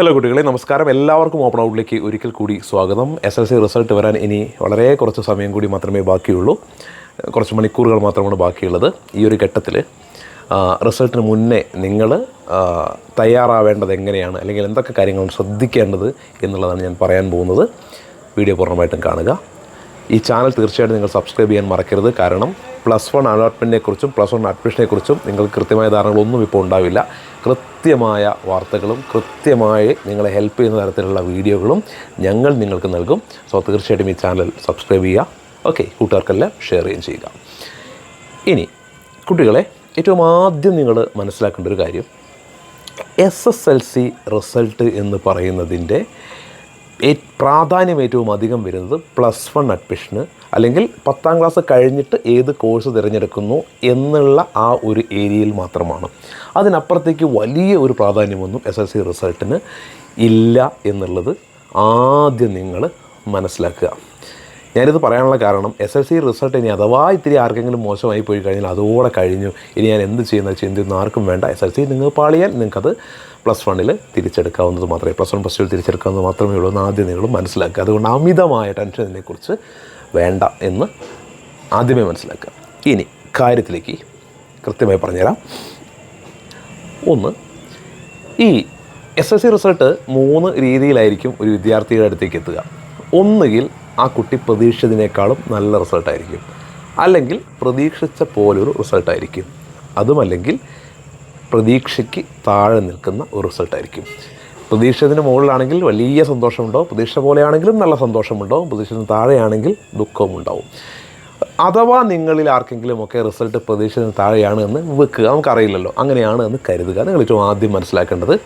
Hello കുട്ടികളെ നമസ്കാരം. എല്ലാവർക്കും ഓപ്പൺ ഔട്ടിലേക്ക് ഒരിക്കൽ കൂടി സ്വാഗതം. എസ് എൽ സി റിസൾട്ട് വരാൻ ഇനി വളരെ കുറച്ച് സമയം കൂടി മാത്രമേ ബാക്കിയുള്ളൂ. കുറച്ച് മണിക്കൂറുകൾ മാത്രമാണ് ബാക്കിയുള്ളത് ഈ ഒരു ഘട്ടത്തിൽ. റിസൾട്ടിന് മുന്നേ നിങ്ങൾ തയ്യാറാവേണ്ടത് എങ്ങനെയാണ്? അല്ലെങ്കിൽ എന്തൊക്കെ കാര്യങ്ങളാണ് ശ്രദ്ധിക്കേണ്ടത് എന്നുള്ളതാണ് ഞാൻ പറയാൻ പോകുന്നത്. വീഡിയോ പൂർണമായിട്ടും കാണുക. ഈ ചാനൽ തീർച്ചയായിട്ടും നിങ്ങൾ സബ്സ്ക്രൈബ് ചെയ്യാൻ മറക്കരുത്. കാരണം പ്ലസ് വൺ അലോട്ട്മെന്റിനെക്കുറിച്ചും പ്ലസ് വൺ അഡ്മിഷനെക്കുറിച്ചും നിങ്ങൾക്ക് കൃത്യമായ ധാരണകളൊന്നും ഇപ്പോൾ ഉണ്ടാവില്ല. കൃത്യമായ വാർത്തകളും കൃത്യമായി നിങ്ങളെ ഹെൽപ്പ് ചെയ്യുന്ന തരത്തിലുള്ള വീഡിയോകളും ഞങ്ങൾ നിങ്ങൾക്ക് നൽകും. സോ തീർച്ചയായിട്ടും ഈ ചാനൽ സബ്സ്ക്രൈബ് ചെയ്യുക. ഓക്കെ കൂട്ടുകാർക്കെല്ലാം ഷെയർ ചെയ്യുകയും ചെയ്യുക. ഇനി കുട്ടികളെ ഏറ്റവും ആദ്യം നിങ്ങൾ മനസ്സിലാക്കേണ്ട ഒരു കാര്യം S S L C result എന്ന് പറയുന്നതിന്റെ പ്രാധാന്യം ഏറ്റവും അധികം വരുന്നത് പ്ലസ് വൺ അഡ്മിഷന് അല്ലെങ്കിൽ പത്താം ക്ലാസ് കഴിഞ്ഞിട്ട് ഏത് കോഴ്സ് തിരഞ്ഞെടുക്കുന്നു എന്നുള്ള ആ ഒരു ഏരിയയിൽ മാത്രമാണ്. അതിനപ്പുറത്തേക്ക് വലിയ ഒരു പ്രാധാന്യമൊന്നും എസ് എൽ സി റിസൾട്ടിന് ഇല്ല എന്നുള്ളത് ആദ്യം നിങ്ങൾ മനസ്സിലാക്കുക. ഞാനിത് പറയാനുള്ള കാരണം എസ് എൽ സി റിസൾട്ട് ഇനി അഥവാ ഇത്തിരി ആർക്കെങ്കിലും മോശമായി പോയി കഴിഞ്ഞാൽ അതോടെ കഴിഞ്ഞു. ഇനി ഞാൻ എന്ത് ചെയ്യുന്ന ചിന്തയൊന്നും ആർക്കും വേണ്ട. എസ് എൽ സി നിങ്ങൾ പാളിയാൽ നിങ്ങൾക്കത് പ്ലസ് വണ്ണിൽ തിരിച്ചെടുക്കാവുന്നത് മാത്രമേ പ്ലസ് വൺ പ്ലസ് ടു തിരിച്ചെടുക്കാവുന്നത് മാത്രമേ ഉള്ളൂ എന്ന് ആദ്യം നിങ്ങൾ മനസ്സിലാക്കുക. അതുകൊണ്ട് അമിതമായ ടെൻഷൻ ഇതിനെക്കുറിച്ച് വേണ്ട എന്ന് ആദ്യമേ മനസ്സിലാക്കുക. ഇനി കാര്യത്തിലേക്ക് കൃത്യമായി പറഞ്ഞുതരാം. ഒന്ന് ഈ എസ് എസ് സി റിസൾട്ട് മൂന്ന് രീതിയിലായിരിക്കും ഒരു വിദ്യാർത്ഥിയുടെ അടുത്തേക്ക് എത്തുക. ഒന്നുകിൽ ആ കുട്ടി പ്രതീക്ഷിച്ചതിനേക്കാളും നല്ല റിസൾട്ടായിരിക്കും അല്ലെങ്കിൽ പ്രതീക്ഷിച്ച പോലൊരു റിസൾട്ടായിരിക്കും അതുമല്ലെങ്കിൽ പ്രതീക്ഷയ്ക്ക് താഴെ നിൽക്കുന്ന ഒരു റിസൾട്ടായിരിക്കും പ്രതീക്ഷത്തിന് മുകളിലാണെങ്കിൽ വലിയ സന്തോഷമുണ്ടാവും. പ്രതീക്ഷ പോലെയാണെങ്കിലും നല്ല സന്തോഷമുണ്ടാവും. പ്രതീക്ഷത്തിന് താഴെയാണെങ്കിൽ ദുഃഖവും ഉണ്ടാവും. അഥവാ നിങ്ങളിൽ ആർക്കെങ്കിലും ഒക്കെ റിസൾട്ട് പ്രതീക്ഷത്തിന് താഴെയാണ് എന്ന് വെക്കുക. നമുക്കറിയില്ലല്ലോ. അങ്ങനെയാണ് എന്ന് കരുതുക. നിങ്ങൾ ഏറ്റവും ആദ്യം മനസ്സിലാക്കേണ്ടത്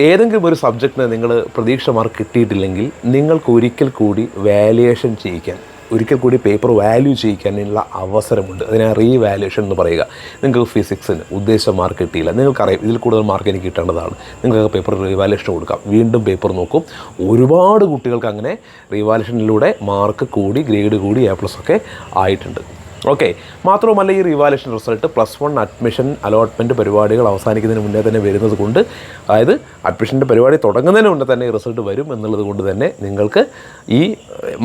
ഏതെങ്കിലും ഒരു സബ്ജക്റ്റിന് നിങ്ങൾ പ്രതീക്ഷ മാർക്ക് കിട്ടിയിട്ടില്ലെങ്കിൽ നിങ്ങൾക്ക് ഒരിക്കൽ കൂടി വാല്യുവേഷൻ ചെയ്യിക്കാൻ ഒരിക്കൽ കൂടി പേപ്പർ വാല്യൂ ചെയ്യിക്കാനുള്ള അവസരമുണ്ട്. അതിനെ റീവാല്യുവേഷൻ എന്ന് പറയുക. നിങ്ങൾക്ക് ഫിസിക്സിന് ഉദ്ദേശം മാർക്ക് കിട്ടിയില്ല. നിങ്ങൾക്കറിയാം ഇതിൽ കൂടുതൽ മാർക്ക് എനിക്ക് കിട്ടേണ്ടതാണ്. നിങ്ങൾക്ക് പേപ്പർ റീവാല്യുവേഷൻ കൊടുക്കാം. വീണ്ടും പേപ്പർ നോക്കും. ഒരുപാട് കുട്ടികൾക്ക് അങ്ങനെ റീവാല്യുവേഷനിലൂടെ മാർക്ക് കൂടി ഗ്രേഡ് കൂടി എ പ്ലസ് ഒക്കെ ആയിട്ടുണ്ട്. ഓക്കെ മാത്രവുമല്ല ഈ revaluation result plus one admission allotment പരിപാടികൾ അവസാനിക്കുന്നതിന് മുന്നേ തന്നെ വരുന്നത് കൊണ്ട് അതായത് അഡ്മിഷന്റെ പരിപാടി തുടങ്ങുന്നതിന് മുന്നേ തന്നെ ഈ റിസൾട്ട് വരും എന്നുള്ളത് കൊണ്ട് തന്നെ നിങ്ങൾക്ക് ഈ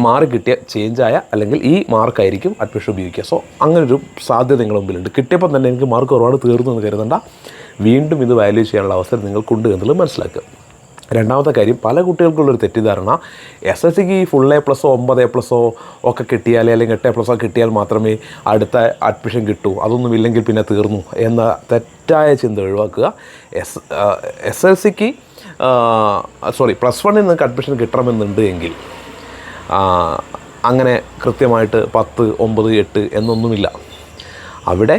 മാർക്ക് കിട്ടിയ ചേഞ്ചായ അല്ലെങ്കിൽ ഈ മാർക്കായിരിക്കും അഡ്മിഷൻ ഉപയോഗിക്കുക. സോ അങ്ങനൊരു സാധ്യത നിങ്ങളുടെ മുമ്പിലുണ്ട്. കിട്ടിയപ്പോൾ തന്നെ എനിക്ക് മാർക്ക് ഒരുപാട് തീർന്നു എന്ന് കരുതണ്ട. വീണ്ടും ഇത് വാല്യൂ ചെയ്യാനുള്ള അവസരം നിങ്ങൾക്കുണ്ട് എന്നുള്ളത് മനസ്സിലാക്കുക. രണ്ടാമത്തെ കാര്യം പല കുട്ടികൾക്കുള്ളൊരു തെറ്റിദ്ധാരണ. എസ് എസ് സിക്ക് ഈ ഫുൾ എ പ്ലസോ ഒമ്പത് എ പ്ലസോ ഒക്കെ കിട്ടിയാൽ അല്ലെങ്കിൽ എട്ട് എ പ്ലസോ കിട്ടിയാൽ മാത്രമേ അടുത്ത അഡ്മിഷൻ കിട്ടൂ. അതൊന്നും ഇല്ലെങ്കിൽ പിന്നെ തീർന്നു എന്ന തെറ്റായ ചിന്ത ഒഴിവാക്കുക. എസ് എസ് എൽ സിക്ക് സോറി പ്ലസ് വണ്ണിൽ നിങ്ങൾക്ക് അഡ്മിഷൻ കിട്ടണമെന്നുണ്ട് എങ്കിൽ അങ്ങനെ കൃത്യമായിട്ട് പത്ത് ഒമ്പത് എട്ട് എന്നൊന്നുമില്ല. അവിടെ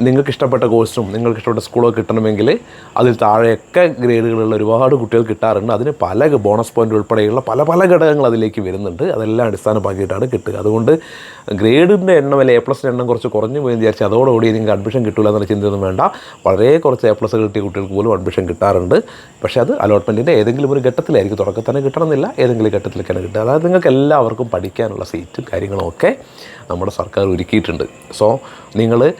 നിങ്ങൾക്ക് ഇഷ്ടപ്പെട്ട കോഴ്സും നിങ്ങൾക്ക് ഇഷ്ടപ്പെട്ട സ്കൂളൊക്കെ കിട്ടണമെങ്കിൽ അതിൽ താഴെയൊക്കെ ഗ്രേഡുകളുള്ള ഒരുപാട് കുട്ടികൾ കിട്ടാറുണ്ട്. അതിന് പല ബോണസ് പോയിന്റ് ഉൾപ്പെടെയുള്ള പല പല ഘടകങ്ങൾ അതിലേക്ക് വരുന്നുണ്ട്. അതെല്ലാം അടിസ്ഥാനമാക്കിയിട്ടാണ് കിട്ടുക. അതുകൊണ്ട് ഗ്രേഡിന്റെ എണ്ണം അല്ലെങ്കിൽ എ പ്ലസിന്റെ എണ്ണം കുറച്ച് കുറഞ്ഞു പോയി വിചാരിച്ചാൽ അതോടുകൂടി നിങ്ങൾക്ക് അഡ്മിഷൻ കിട്ടില്ല എന്നുള്ള ചിന്തയൊന്നും വേണ്ട. വളരെ കുറച്ച് എ പ്ലസ് കിട്ടിയ കുട്ടികൾക്ക് പോലും അഡ്മിഷൻ കിട്ടാറുണ്ട്. പക്ഷേ അത് അലോട്ട്മെന്റിന്റെ ഏതെങ്കിലും ഒരു ഘട്ടത്തിലായിരിക്കും. തുടക്കത്തന്നെ കിട്ടണമെന്നില്ല. ഏതെങ്കിലും ഘട്ടത്തിലേക്കാണ് കിട്ടുക. അതായത് നിങ്ങൾക്ക് എല്ലാവർക്കും പഠിക്കാനുള്ള സീറ്റും കാര്യങ്ങളും ഒക്കെ നമ്മുടെ സർക്കാർ ഒരുക്കിയിട്ടുണ്ട്. സോ നിങ്ങൾ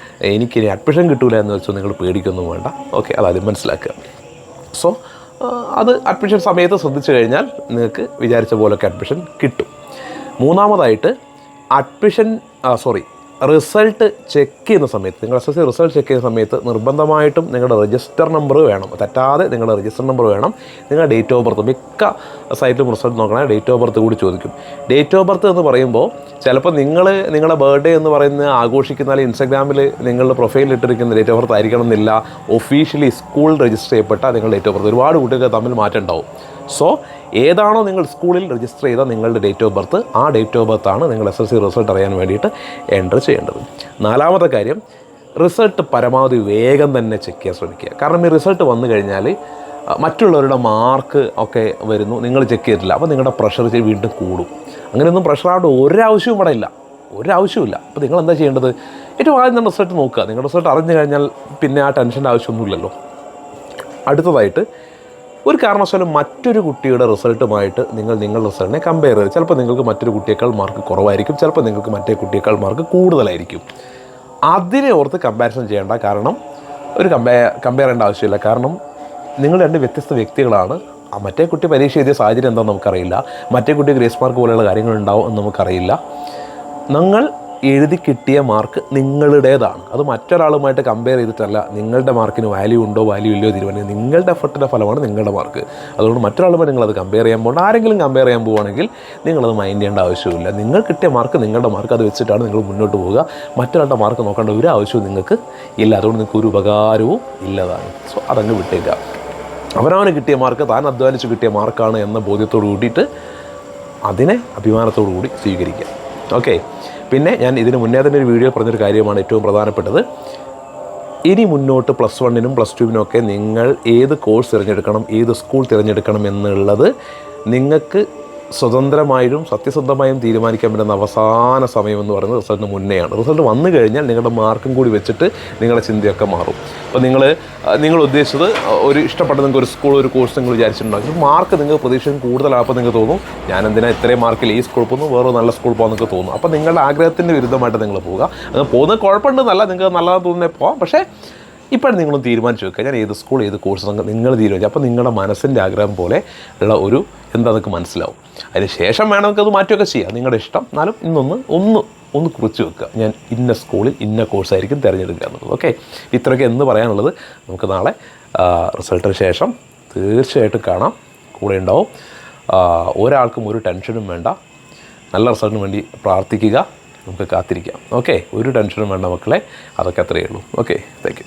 എനിക്കിനി അഡ്മിഷൻ കിട്ടൂല എന്ന് വെച്ചാൽ നിങ്ങൾ പേടിക്കൊന്നും വേണ്ട. ഓക്കെ അതാദ്യം മനസ്സിലാക്കുക. സോ അത് അഡ്മിഷൻ സമയത്ത് ശ്രദ്ധിച്ചു കഴിഞ്ഞാൽ നിങ്ങൾക്ക് വിചാരിച്ച പോലൊക്കെ അഡ്മിഷൻ കിട്ടും. മൂന്നാമതായിട്ട് അഡ്മിഷൻ സോറി റിസൾട്ട് ചെക്ക് ചെയ്യുന്ന സമയത്ത് നിങ്ങൾ S S C result check ചെയ്യുന്ന സമയത്ത് നിർബന്ധമായിട്ടും നിങ്ങളുടെ രജിസ്റ്റർ നമ്പർ വേണം. തെറ്റാതെ നിങ്ങളുടെ രജിസ്റ്റർ നമ്പർ വേണം. നിങ്ങളുടെ ഡേറ്റ് ഓഫ് ബർത്ത് മിക്ക സൈറ്റിലും റിസൾട്ട് നോക്കണേ ഡേറ്റ് ഓഫ് ബർത്ത് കൂടി ചോദിക്കും. ഡേറ്റ് ഓഫ് ബർത്ത് എന്ന് പറയുമ്പോൾ ചിലപ്പോൾ നിങ്ങൾ നിങ്ങളുടെ ബർത്ത്ഡേ എന്ന് പറയുന്നത് ആഘോഷിക്കുന്ന അല്ലെങ്കിൽ ഇൻസ്റ്റാഗ്രാമിൽ നിങ്ങളുടെ പ്രൊഫൈലിൽ ഇട്ടിരിക്കുന്ന ഡേറ്റ് ഓഫ് ബർത്ത് ആയിരിക്കണം എന്നില്ല. ഒഫീഷ്യലി സ്കൂൾ രജിസ്റ്റർ ചെയ്യപ്പെട്ട നിങ്ങളുടെ ഡേറ്റ് ഓഫ് ബർത്ത് ഒരുപാട് കുട്ടികൾക്ക് തമ്മിൽ മാറ്റം ഉണ്ടാവും. സോ ഏതാണോ നിങ്ങൾ സ്കൂളിൽ രജിസ്റ്റർ ചെയ്ത നിങ്ങളുടെ ഡേറ്റ് ഓഫ് ബർത്ത് ആ ഡേറ്റ് ഓഫ് ബർത്താണ് നിങ്ങൾ എസ് എസ് സി റിസൾട്ട് അറിയാൻ വേണ്ടിയിട്ട് എന്റർ ചെയ്യേണ്ടത്. നാലാമത്തെ കാര്യം റിസൾട്ട് പരമാവധി വേഗം തന്നെ ചെക്ക് ചെയ്യാൻ ശ്രമിക്കുക. കാരണം ഈ റിസൾട്ട് വന്നു കഴിഞ്ഞാൽ മറ്റുള്ളവരുടെ മാർക്ക് ഒക്കെ വരുന്നു നിങ്ങൾ ചെക്ക് ചെയ്തിട്ടില്ല. അപ്പോൾ നിങ്ങളുടെ പ്രഷർ വീണ്ടും കൂടും. അങ്ങനെയൊന്നും പ്രഷർ ആവേണ്ട ഒരാവശ്യവും ഇവിടെ ഇല്ല. ഒരാവശ്യമില്ല അപ്പോൾ നിങ്ങൾ എന്താ ചെയ്യേണ്ടത്? ഏറ്റവും ആദ്യം തന്നെ റിസൾട്ട് നോക്കുക. നിങ്ങളുടെ റിസൾട്ട് അറിഞ്ഞു കഴിഞ്ഞാൽ പിന്നെ ആ ടെൻഷന്റെ ആവശ്യമൊന്നുമില്ലല്ലോ. അടുത്തതായിട്ട് ഒരു കാരണവശാലും മറ്റൊരു കുട്ടിയുടെ റിസൾട്ടുമായിട്ട് നിങ്ങൾ നിങ്ങളുടെ റിസൾട്ടിനെ കമ്പയർ ചെയ്ത് ചിലപ്പോൾ നിങ്ങൾക്ക് മറ്റൊരു കുട്ടിയേക്കാൾ മാർക്ക് കുറവായിരിക്കും ചിലപ്പോൾ നിങ്ങൾക്ക് മറ്റേ കുട്ടിയേക്കാൾ മാർക്ക് കൂടുതലായിരിക്കും. അതിനെ ഓർത്ത് കമ്പാരിസൺ ചെയ്യേണ്ട കാരണം ഒരു കമ്പയർ കമ്പയർ ചെയ്യേണ്ട ആവശ്യമില്ല. കാരണം നിങ്ങൾ രണ്ട് വ്യത്യസ്ത വ്യക്തികളാണ്. മറ്റേ കുട്ടി പരീക്ഷ എഴുതിയ സാഹചര്യം എന്താണെന്ന് നമുക്കറിയില്ല. മറ്റേ കുട്ടി ഗ്രേസ് മാർക്ക് പോലെയുള്ള കാര്യങ്ങളുണ്ടാവും എന്ന് നമുക്കറിയില്ല. നിങ്ങൾ എഴുതി കിട്ടിയ മാർക്ക് നിങ്ങളുടേതാണ്. അത് മറ്റൊരാളുമായിട്ട് കമ്പയർ ചെയ്തിട്ടല്ല നിങ്ങളുടെ മാർക്കിന് വാല്യൂ ഉണ്ടോ വാല്യൂ ഇല്ലയോ തീരുമാനിക്കുക നിങ്ങളുടെ എഫർട്ടിന്റെ ഫലമാണ് നിങ്ങളുടെ മാർക്ക് അതുകൊണ്ട് മറ്റൊരാളുമായി നിങ്ങളത് കമ്പയർ ചെയ്യാൻ പോകണം ആരെങ്കിലും കമ്പയർ ചെയ്യാൻ പോവുകയാണെങ്കിൽ നിങ്ങളത് മൈൻഡ് ചെയ്യേണ്ട ആവശ്യമില്ല നിങ്ങൾ കിട്ടിയ മാർക്ക് നിങ്ങളുടെ മാർക്ക് അത് വെച്ചിട്ടാണ് നിങ്ങൾ മുന്നോട്ട് പോവുക. മറ്റൊരാളുടെ മാർക്ക് നോക്കേണ്ട ഒരു ആവശ്യവും നിങ്ങൾക്ക് ഇല്ല. അതുകൊണ്ട് നിങ്ങൾക്ക് ഒരു ഉപകാരവും ഇല്ലതാണ്. സോ അതങ്ങ് വിട്ടേക്കുക. അവനവന് കിട്ടിയ മാർക്ക് താൻ അധ്വാനിച്ച് കിട്ടിയ മാർക്കാണ് എന്ന ബോധ്യത്തോട് കൂടിയിട്ട് അതിനെ അഭിമാനത്തോടു കൂടി സ്വീകരിക്കുക. ഓക്കെ പിന്നെ ഞാൻ ഇതിന് മുന്നേ തന്നെ ഒരു വീഡിയോ പറഞ്ഞൊരു കാര്യമാണ് ഏറ്റവും പ്രധാനപ്പെട്ടത്. ഇനി മുന്നോട്ട് പ്ലസ് വണ്ണിനും പ്ലസ് ടുവിനും ഒക്കെ നിങ്ങൾ ഏത് കോഴ്സ് തിരഞ്ഞെടുക്കണം ഏത് സ്കൂൾ തിരഞ്ഞെടുക്കണം എന്നുള്ളത് നിങ്ങൾക്ക് സ്വതന്ത്രമായും സത്യസന്ധമായും തീരുമാനിക്കാൻ പറ്റുന്ന അവസാന സമയം എന്ന് പറയുന്നത് റിസൾട്ട് മുന്നെയാണ്. റിസൾട്ട് വന്നു കഴിഞ്ഞാൽ നിങ്ങളുടെ മാർക്കും കൂടി വെച്ചിട്ട് നിങ്ങളുടെ ചിന്തയൊക്കെ മാറും. അപ്പോൾ നിങ്ങൾ നിങ്ങൾ ഉദ്ദേശിച്ചത് ഒരു ഇഷ്ടപ്പെട്ട നിങ്ങൾക്ക് ഒരു സ്കൂൾ ഒരു കോഴ്സ് നിങ്ങൾ വിചാരിച്ചിട്ടുണ്ടാകും മാർക്ക് നിങ്ങൾക്ക് പ്രതീക്ഷയും കൂടുതലാകുമ്പോൾ നിങ്ങൾക്ക് തോന്നും. ഞാൻ എന്തിനാ ഇത്രയും മാർക്കിൽ ഈ സ്കൂൾ പോകുന്നു? വേറെ നല്ല സ്കൂൾ പോകാൻ നിങ്ങൾക്ക് തോന്നും. അപ്പോൾ നിങ്ങളുടെ ആഗ്രഹത്തിന്റെ വിരുദ്ധമായിട്ട് നിങ്ങൾ പോവുക. അത് പോകുന്നത് കുഴപ്പമുണ്ടെന്നല്ല നിങ്ങൾക്ക് നല്ലതാണെന്ന് തോന്നുന്നേ പോകാം പക്ഷേ ഇപ്പോഴും നിങ്ങളും തീരുമാനിച്ചു വെക്കുക ഞാൻ ഏത് സ്കൂൾ ഏത് കോഴ്സ് നിങ്ങൾ തീരുമാനിച്ചു അപ്പോൾ നിങ്ങളുടെ മനസ്സിന്റെ ആഗ്രഹം പോലെ ഉള്ള ഒരു എന്താ നിങ്ങൾക്ക് മനസ്സിലാവും. അതിന് ശേഷം വേണം നിങ്ങൾക്ക് അത് മാറ്റുകയൊക്കെ ചെയ്യാം. നിങ്ങളുടെ ഇഷ്ടം. എന്നാലും ഇന്നൊന്ന് ഒന്ന് ഒന്ന് കുറിച്ച് വെക്കുക ഞാൻ ഇന്ന സ്കൂളിൽ ഇന്ന കോഴ്സായിരിക്കും തിരഞ്ഞെടുക്കുക എന്നുള്ളത്. ഓക്കെ ഇത്രയൊക്കെ എന്ന് പറയാനുള്ളത്. നമുക്ക് നാളെ റിസൾട്ടിന് ശേഷം തീർച്ചയായിട്ടും കാണാം. കൂടെ ഉണ്ടാവും. ഒരാൾക്കും ഒരു ടെൻഷനും വേണ്ട. നല്ല റിസൾട്ടിന് വേണ്ടി പ്രാർത്ഥിക്കുക. നമുക്ക് കാത്തിരിക്കാം. ഓക്കെ ഒരു ടെൻഷനും വേണ്ട മക്കളെ. അതൊക്കെ അത്രയേ ഉള്ളൂ. Okay thank